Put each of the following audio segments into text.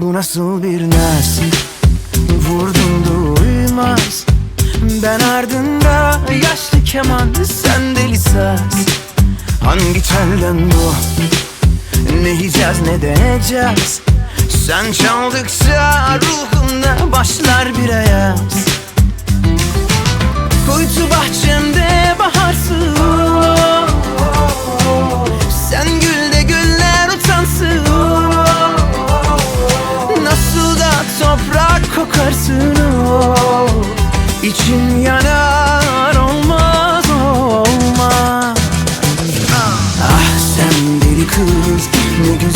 Bu nasıl bir nasip Vurdum duymaz Ben ardında yaşlı keman Sen deli saz. Hangi telden bu? Ne yiyeceğiz ne deneyeceğiz Sen çaldıkça ruhumda başlar bir ayaz. Kuytu bahçemde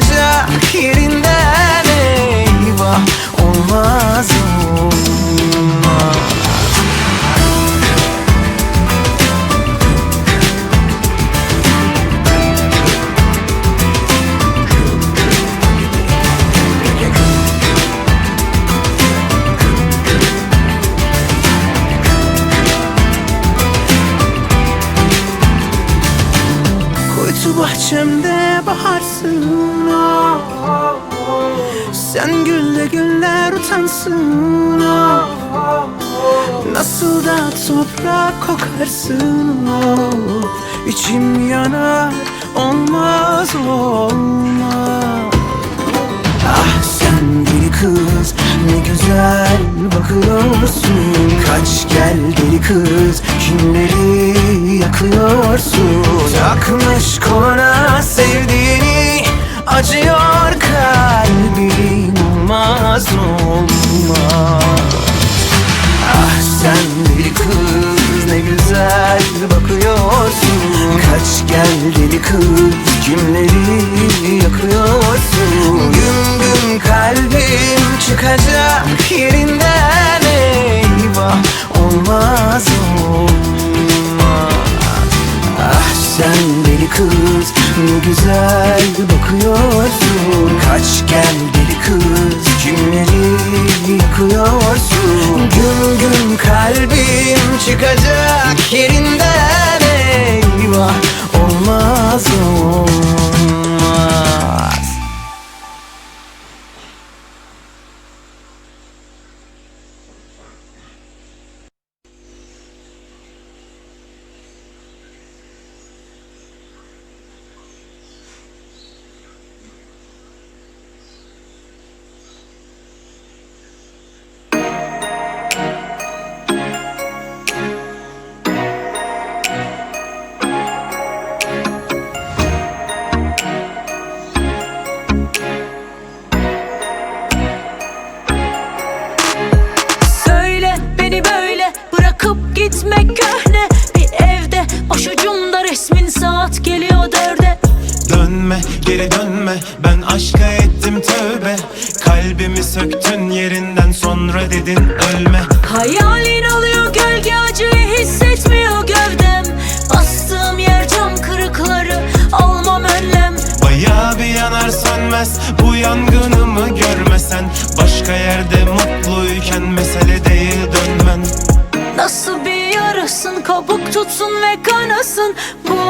kalbim çıkacak yerinden eyvah olmaz olmaz bahçemde baharsın ah. Sen gülle güller utansın ah. Nasıl da toprak kokarsın oh. İçim yanar olmaz olmaz Ah sen deli kız ne güzel bakıyorsun Kaç gel deli kız kimleri yakıyorsun yerinden eyvah olmaz olmaz Ah sen deli kız ne güzel bakıyorsun. Kaç gel deli kız kimleri yakıyorsun Gün gün kalbim çıkacak yerinden saat geliyor dörde. Dönme geri dönme. Ben aşka ettim tövbe. Kalbimi söktün yerinden sonra dedin ölme. Hayalin alıyor gölge acıyı hissetmiyor gövdem. Bastığım yer cam kırıkları almam önlem. Bayağı bir yanar sönmez bu yangınımı görmesen. Başka yerde mutluyken mesele değil dönmen. Nasıl bir yarasın kabuk tutsun ve kanasın. Bu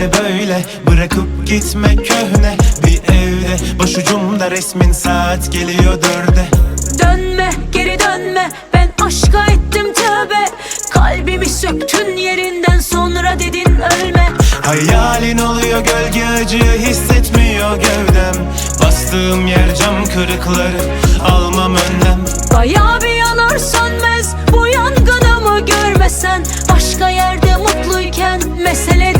de böyle Bırakıp gitme köhne. Bir evde Başucumda resmin saat geliyor dörde. Dönme geri dönme. Ben aşka ettim tövbe. Kalbimi söktün yerinden sonra dedin ölme. Hayalin oluyor gölge acıyı hissetmiyor gövdem. Bastığım yer cam kırıkları almam önlem. Bayağı bir yanar sönmez bu yangını mı görmesen? Başka yerde mutluyken mesele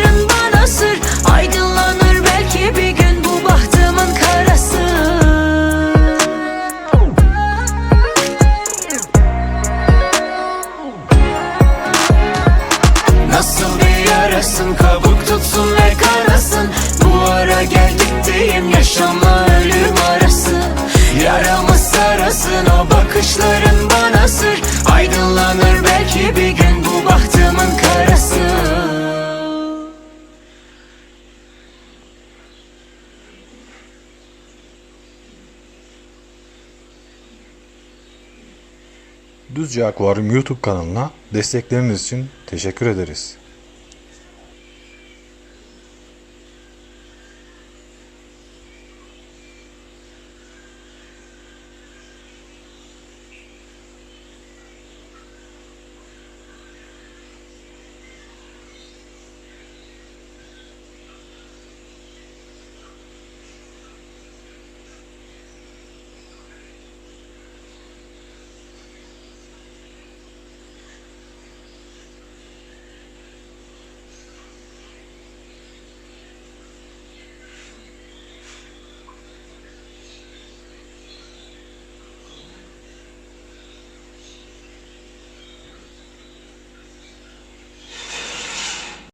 ve kanasın Bu ara gel gittiğim yaşamla ölüm arası. Yaramı sarasın o bakışların bana sır Aydınlanır belki bir gün bu bahtımın karası. Düzce Akvaryum YouTube kanalına destekleriniz için teşekkür ederiz.